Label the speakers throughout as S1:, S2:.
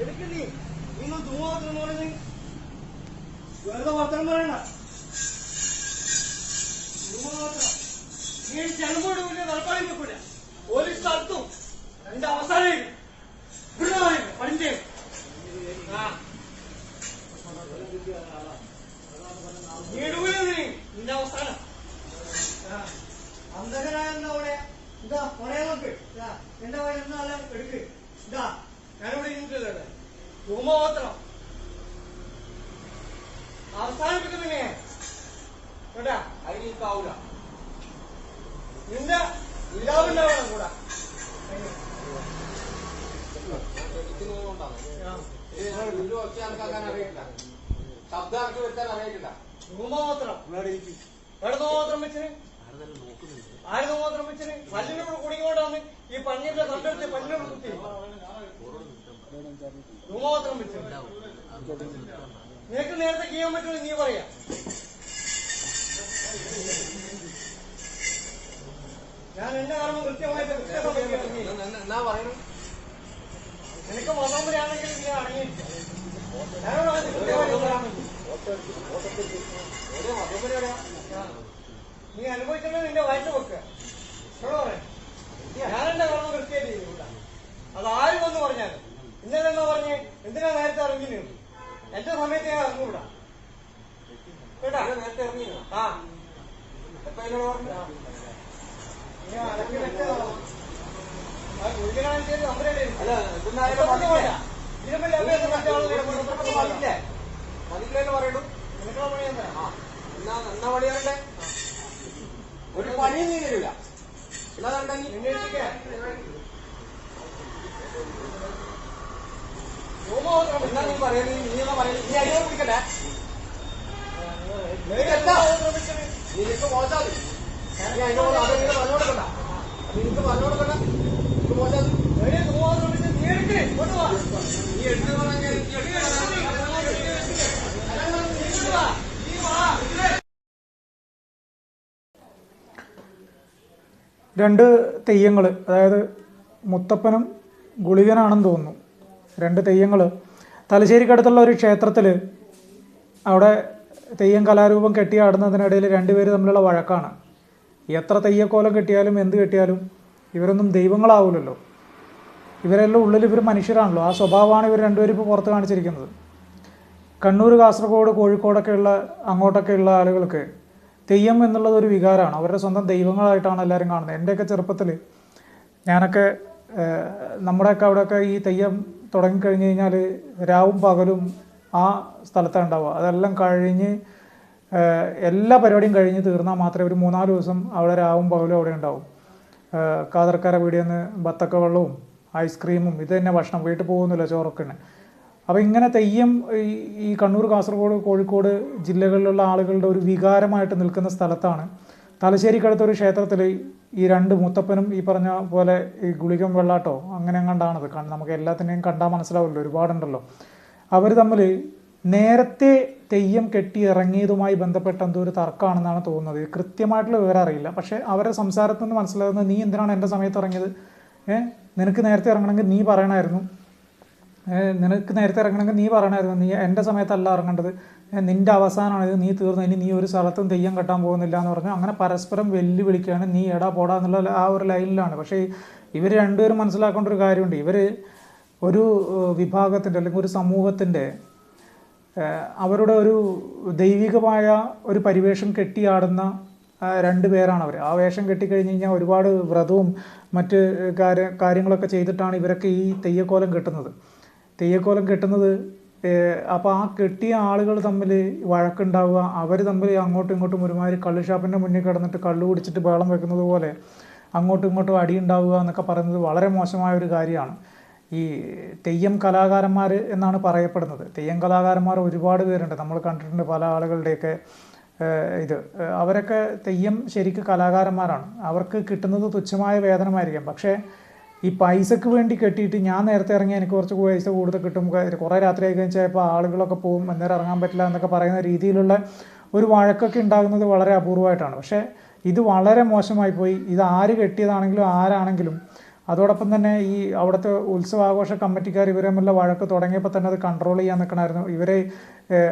S1: എടുക്ക് നീ നിങ്ങൾ തൂങ്ങാത്രം പറയുന്നത് വെറുതെ വർത്തനം പറയണ്ട. നീ ജനമോട് മുന്നേ തൽക്കാലം വെക്കൂല രണ്ട് അവസാനം പടിഞ്ചേ ആ. നീ. എടുക്കൂല അവസാനം. അന്ധകനായ എന്താ പറയാ നോക്ക്. ഇതാ എന്റെ എടുക്ക്. ഇതാ. ഞാനിവിടെ ഇരുന്നിട്ടില്ലേ ഭൂമോത്രം അവസാനിപ്പിക്കുന്നില്ലേ കേട്ടാ? അതിനിക്കാവൂല നിന്റെ ഇല്ലാവുണ്ടാവണം കൂടാ.
S2: ശബ്ദമാക്കി വെച്ചാൽ അറിയിട്ടില്ല
S1: ധൂമപത്രം എവിടെ ധൂമപത്രം വെച്ചിന് ആര് ധൂമപത്രം വെച്ചിന് പല്ലിനോട് കുടുങ്ങിക്കൊണ്ടാണ് ഈ പഞ്ഞിന്റെ കണ്ടെടുത്ത് പല്ലിനോട് കുത്തി. ധൂമപത്രം വെച്ചിന് നിനക്ക് നേരത്തെ ചെയ്യാൻ പറ്റുമെന്ന് നീ പറയാ. ഞാൻ എന്റെ കർമ്മം കൃത്യമായിട്ട് നിനക്ക് വന്നോമ്പരാണെങ്കിൽ നീ അടങ്ങിയിട്ടില്ല. നീ അനുഭവിക്കുന്നത് നിന്റെ വയറ്റ് വെക്കുക എന്റെ കർമ്മം കൃത്യമായിട്ട് ചെയ്യൂല. അത് ആരും വന്ന് പറഞ്ഞാലും. ഇന്നലെ പറഞ്ഞ്. എന്തിനാ നേരത്തെ ഇറങ്ങി നിന്നു എന്റെ സമയത്ത് ഞാൻ ഇറങ്ങൂടാ കേട്ടാ?
S2: നേരത്തെ ഇറങ്ങിയോ
S1: ആ.
S2: എപ്പോ ഒരു പണിയും നീ തരില്ല എന്നാ കണ്ടെങ്കിൽ നിനക്ക് മോശാതി നീ അതിനോട് അതെങ്ങനെ പറഞ്ഞു കൊടുക്കണ്ട. നിനക്ക് പറഞ്ഞു കൊടുക്കണ്ട. നിനക്ക് മോശാതി
S1: നീ എടുക്ക്.
S2: നീ എടുത്തു പറഞ്ഞാൽ നീ
S3: രണ്ട് തെയ്യങ്ങൾ അതായത് മുത്തപ്പനും ഗുളികനാണെന്ന് തോന്നുന്നു. രണ്ട് തെയ്യങ്ങൾ തലശ്ശേരിക്കടുത്തുള്ള ഒരു ക്ഷേത്രത്തിൽ അവിടെ തെയ്യം കലാരൂപം കെട്ടിയാടുന്നതിനിടയിൽ രണ്ടുപേര് തമ്മിലുള്ള വഴക്കാണ്. എത്ര തെയ്യക്കോലം കെട്ടിയാലും എന്ത് കെട്ടിയാലും ഇവരൊന്നും ദൈവങ്ങളാവില്ലല്ലോ ഇവരെല്ലാം ഉള്ളിൽ ഇവർ മനുഷ്യരാണല്ലോ. ആ സ്വഭാവമാണ് ഇവർ രണ്ടുപേരും ഇപ്പോൾ പുറത്ത് കാണിച്ചിരിക്കുന്നത്. കണ്ണൂർ കാസർഗോഡ് കോഴിക്കോടൊക്കെയുള്ള അങ്ങോട്ടൊക്കെയുള്ള ആളുകൾക്ക് തെയ്യം എന്നുള്ളത് ഒരു വികാരമാണ്. അവരുടെ സ്വന്തം ദൈവങ്ങളായിട്ടാണ് എല്ലാവരും കാണുന്നത്. എന്റെയൊക്കെ ചെറുപ്പത്തിൽ ഞാനൊക്കെ നമ്മുടെയൊക്കെ അവിടെയൊക്കെ ഈ തെയ്യം തുടങ്ങിക്കഴിഞ്ഞ് കഴിഞ്ഞാൽ രാവും പകലും ആ സ്ഥലത്താണ് ഉണ്ടാവുക. അതെല്ലാം കഴിഞ്ഞ് എല്ലാ പരിപാടിയും കഴിഞ്ഞ് തീർന്നാൽ മാത്രമേ ഒരു മൂന്നാൽ ദിവസം അവിടെ രാവും പകലും അവിടെ ഉണ്ടാവും. കാതർക്കാരെ വീടിൽ നിന്ന് ബത്തക്ക വെള്ളവും ഐസ്ക്രീമും ഇത് തന്നെ ഭക്ഷണം. വീട്ടിൽ പോകുന്നില്ല ചോറൊക്കെയാണ്. അപ്പോൾ ഇങ്ങനെ തെയ്യം ഈ കണ്ണൂർ കാസർഗോഡ് കോഴിക്കോട് ജില്ലകളിലുള്ള ആളുകളുടെ ഒരു വികാരമായിട്ട് നിൽക്കുന്ന സ്ഥലത്താണ് തലശ്ശേരിക്കടുത്ത ഒരു ക്ഷേത്രത്തിൽ ഈ രണ്ട് മൂത്തപ്പനും ഈ പറഞ്ഞ പോലെ ഈ ഗുളികം വെള്ളാട്ടോ അങ്ങനെ കാരണം നമുക്ക് എല്ലാത്തിനെയും കണ്ടാൽ മനസ്സിലാവുമല്ലോ ഒരുപാടുണ്ടല്ലോ. അവർ തമ്മിൽ നേരത്തെ തെയ്യം കെട്ടി ഇറങ്ങിയതുമായി ബന്ധപ്പെട്ട എന്തോ ഒരു തർക്കമാണെന്നാണ് തോന്നുന്നത് കൃത്യമായിട്ടുള്ള വിവരം അറിയില്ല. പക്ഷേ അവരുടെ സംസാരത്തിൽ നിന്ന് മനസ്സിലാകുന്നത് നീ എന്തിനാണ് എന്റെ സമയത്ത് ഇറങ്ങിയത്? ഏഹ് നിനക്ക് നേരത്തെ ഇറങ്ങണമെങ്കിൽ നീ പറയണമായിരുന്നു നിനക്ക് നേരത്തെ ഇറങ്ങണമെങ്കിൽ നീ പറയണമായിരുന്നു. നീ എന്റെ സമയത്തല്ല ഇറങ്ങേണ്ടത്. നിന്റെ നിന്റെ അവസാനമാണ് ഇത്. നീ തീർന്നു. ഇനി നീ ഒരു സ്ഥലത്തും തെയ്യം കെട്ടാൻ പോകുന്നില്ല എന്ന് പറഞ്ഞു അങ്ങനെ പരസ്പരം വെല്ലുവിളിക്കുകയാണ്. നീ എടാ പോടാ എന്നുള്ള ആ ഒരു ലൈനിലാണ്. പക്ഷേ ഇവർ രണ്ടുപേരും മനസ്സിലാക്കേണ്ട ഒരു കാര്യമുണ്ട്. ഇവർ ഒരു വിഭാഗത്തിന്റെ അല്ലെങ്കിൽ ഒരു സമൂഹത്തിന്റെ അവരുടെ ഒരു ദൈവികമായ ഒരു പരിവേഷം കെട്ടിയാടുന്ന രണ്ട് പേരാണ് അവർ ആ വേഷം കെട്ടിക്കഴിഞ്ഞ് കഴിഞ്ഞാൽ ഒരുപാട് വ്രതവും മറ്റ് കാര്യ കാര്യങ്ങളൊക്കെ ചെയ്തിട്ടാണ് ഇവരൊക്കെ ഈ തെയ്യക്കോലം കെട്ടുന്നത്. തെയ്യക്കോലം കെട്ടുന്നത് അപ്പോൾ ആ കെട്ടിയ ആളുകൾ തമ്മിൽ വഴക്കുണ്ടാവുക. അവർ തമ്മിൽ അങ്ങോട്ടും ഇങ്ങോട്ടും ഒരുമാതിരി കള്ള് മുന്നിൽ കിടന്നിട്ട് കള്ളു കുടിച്ചിട്ട് ബഹളം വെക്കുന്നത് പോലെ അങ്ങോട്ടും ഇങ്ങോട്ടും അടി ഉണ്ടാവുക എന്നൊക്കെ പറയുന്നത് വളരെ മോശമായ ഒരു കാര്യമാണ്. ഈ തെയ്യം കലാകാരന്മാർ എന്നാണ് പറയപ്പെടുന്നത്. തെയ്യം കലാകാരന്മാർ ഒരുപാട് പേരുണ്ട്. നമ്മൾ കണ്ടിട്ടുണ്ട് പല ആളുകളുടെയൊക്കെ ഇത്. അവരൊക്കെ തെയ്യം ശരിക്ക് കലാകാരന്മാരാണ്. അവർക്ക് കിട്ടുന്നത് തുച്ഛമായ വേതനമായിരിക്കാം. പക്ഷേ ഈ പൈസക്ക് വേണ്ടി കെട്ടിയിട്ട് ഞാൻ നേരത്തെ ഇറങ്ങി എനിക്ക് കുറച്ച് പൈസ കൂടുതൽ കിട്ടും. കുറേ രാത്രി ആയി കഴിഞ്ഞാൽ ആളുകളൊക്കെ പോകും അന്നേരം ഇറങ്ങാൻ പറ്റില്ല എന്നൊക്കെ പറയുന്ന രീതിയിലുള്ള ഒരു വഴക്കൊക്കെ ഉണ്ടാകുന്നത് വളരെ അപൂർവമായിട്ടാണ് പക്ഷേ ഇത് വളരെ മോശമായി പോയി. ഇത് ആര് കെട്ടിയതാണെങ്കിലും ആരാണെങ്കിലും അതോടൊപ്പം തന്നെ ഈ അവിടുത്തെ ഉത്സവാഘോഷ കമ്മിറ്റിക്കാർ ഇവരെ തമ്മിലുള്ള വഴക്ക് തുടങ്ങിയപ്പോൾ തന്നെ അത് കൺട്രോൾ ചെയ്യാൻ നിൽക്കണമായിരുന്നു ഇവരെ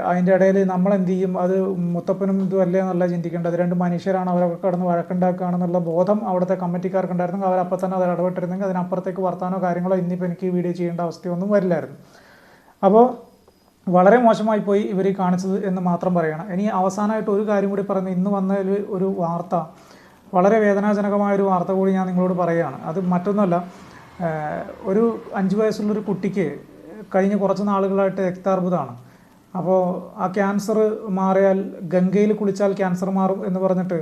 S3: അതിന്റെ ഇടയിൽ നമ്മൾ എന്ത് ചെയ്യും? അത് മുത്തപ്പനും ഇതും അല്ലേ എന്നല്ല ചിന്തിക്കേണ്ടത്. രണ്ട് മനുഷ്യരാണ് അവരൊക്കെ കിടന്ന് വഴക്കുണ്ടാക്കുകയാണെന്നുള്ള ബോധം അവിടുത്തെ കമ്മിറ്റിക്കാർക്കുണ്ടായിരുന്നു അവരപ്പം തന്നെ അത് ഇടപെട്ടിരുന്നെങ്കിൽ അതിനപ്പുറത്തേക്ക് വർത്താനോ കാര്യങ്ങളോ ഇന്നിപ്പോൾ എനിക്ക് ഈ വീഡിയോ ചെയ്യേണ്ട അവസ്ഥയൊന്നും വരില്ലായിരുന്നു. അപ്പോൾ വളരെ മോശമായി പോയി ഇവർ കാണിച്ചത് എന്ന് മാത്രം പറയണം. ഇനി അവസാനമായിട്ട് ഒരു കാര്യം കൂടി പറയുന്നത് ഇന്ന് വന്നതിൽ ഒരു വാർത്ത വളരെ വേദനാജനകമായ ഒരു വാർത്ത കൂടി ഞാൻ നിങ്ങളോട് പറയുകയാണ്. അത് മറ്റൊന്നുമല്ല ഒരു അഞ്ച് വയസ്സുള്ളൊരു കുട്ടിക്ക് കഴിഞ്ഞ കുറച്ച് നാളുകളായിട്ട് രക്താർബുദമാണ് അപ്പോൾ ആ ക്യാൻസർ മാറിയാൽ ഗംഗയിൽ കുളിച്ചാൽ ക്യാൻസർ മാറും എന്ന് പറഞ്ഞിട്ട്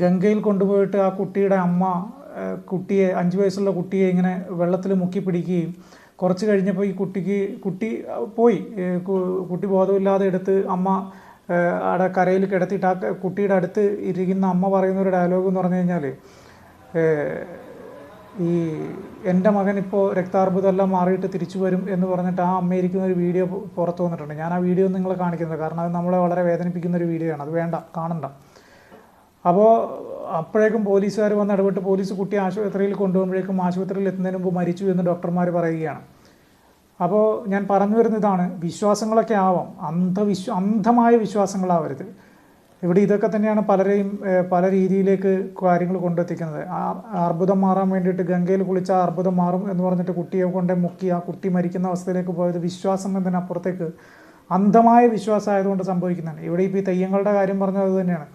S3: ഗംഗയിൽ കൊണ്ടുപോയിട്ട് ആ കുട്ടിയുടെ അമ്മ കുട്ടിയെ അഞ്ച് വയസ്സുള്ള കുട്ടിയെ ഇങ്ങനെ വെള്ളത്തിൽ മുക്കി പിടിക്കുകയും കുറച്ച് കഴിഞ്ഞപ്പോൾ ഈ കുട്ടിക്ക് കുട്ടി പോയി. കുട്ടി ബോധമില്ലാതെ എടുത്ത് അമ്മ അവിടെ കരയിൽ കിടത്തിയിട്ട് ആ കുട്ടിയുടെ അടുത്ത് ഇരിക്കുന്ന അമ്മ പറയുന്ന ഒരു ഡയലോഗ് എന്ന് പറഞ്ഞു കഴിഞ്ഞാൽ ഈ എന്റെ മകൻ ഇപ്പോൾ രക്താർബുദമെല്ലാം മാറിയിട്ട് തിരിച്ചു വരും എന്ന് പറഞ്ഞിട്ട് ആ അമ്മ ഇരിക്കുന്ന ഒരു വീഡിയോ പുറത്തു വന്നിട്ടുണ്ട്. ഞാൻ ആ വീഡിയോ നിങ്ങളെ കാണിക്കുന്നത് കാരണം അത് നമ്മളെ വളരെ വേദനിപ്പിക്കുന്ന ഒരു വീഡിയോ ആണ്. അത് വേണ്ട കാണണ്ട. അപ്പോൾ അപ്പോഴേക്കും പോലീസുകാർ വന്ന് ഇടപെട്ട് പോലീസ് കുട്ടി ആശുപത്രിയിൽ കൊണ്ടുപോകുമ്പോഴേക്കും ആശുപത്രിയിൽ എത്തുന്നതിന് മുമ്പ് മരിച്ചു എന്ന് ഡോക്ടർമാർ പറയുകയാണ്. അപ്പോൾ ഞാൻ പറഞ്ഞു വരുന്ന ഇതാണ്. വിശ്വാസങ്ങളൊക്കെ ആവാം. അന്ധവിശ്വ അന്ധമായ വിശ്വാസങ്ങളാവരുത്. ഇവിടെ ഇതൊക്കെ തന്നെയാണ് പലരെയും പല രീതിയിലേക്ക് കാര്യങ്ങൾ കൊണ്ടെത്തിക്കുന്നത്. ആ അർബുദം മാറാൻ വേണ്ടിയിട്ട് ഗംഗയിൽ കുളിച്ചാൽ അർബുദം മാറും എന്ന് പറഞ്ഞിട്ട് കുട്ടിയെ കൊണ്ട് മുക്കി ആ കുട്ടി മരിക്കുന്ന അവസ്ഥയിലേക്ക് പോയത് വിശ്വാസം എന്നതിനപ്പുറത്തേക്ക് അന്ധമായ വിശ്വാസമായതുകൊണ്ട് സംഭവിക്കുന്നതാണ് ഇവിടെ ഇപ്പോൾ ഈ തെയ്യങ്ങളുടെ കാര്യം പറഞ്ഞത് അത് തന്നെയാണ്.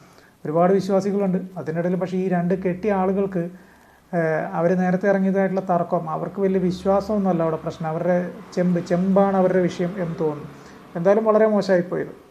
S3: ഒരുപാട് വിശ്വാസികളുണ്ട്. അതിനിടയിൽ പക്ഷേ ഈ രണ്ട് കെട്ടിയ ആളുകൾക്ക് അവർ നേരത്തെ ഇറങ്ങിയതായിട്ടുള്ള തർക്കം. അവർക്ക് വലിയ വിശ്വാസമൊന്നുമല്ല അവിടെ പ്രശ്നം. അവരുടെ ചെമ്പ് ചെമ്പാണ് അവരുടെ വിഷയം എന്ന് തോന്നുന്നു. എന്തായാലും വളരെ മോശമായി പോയത്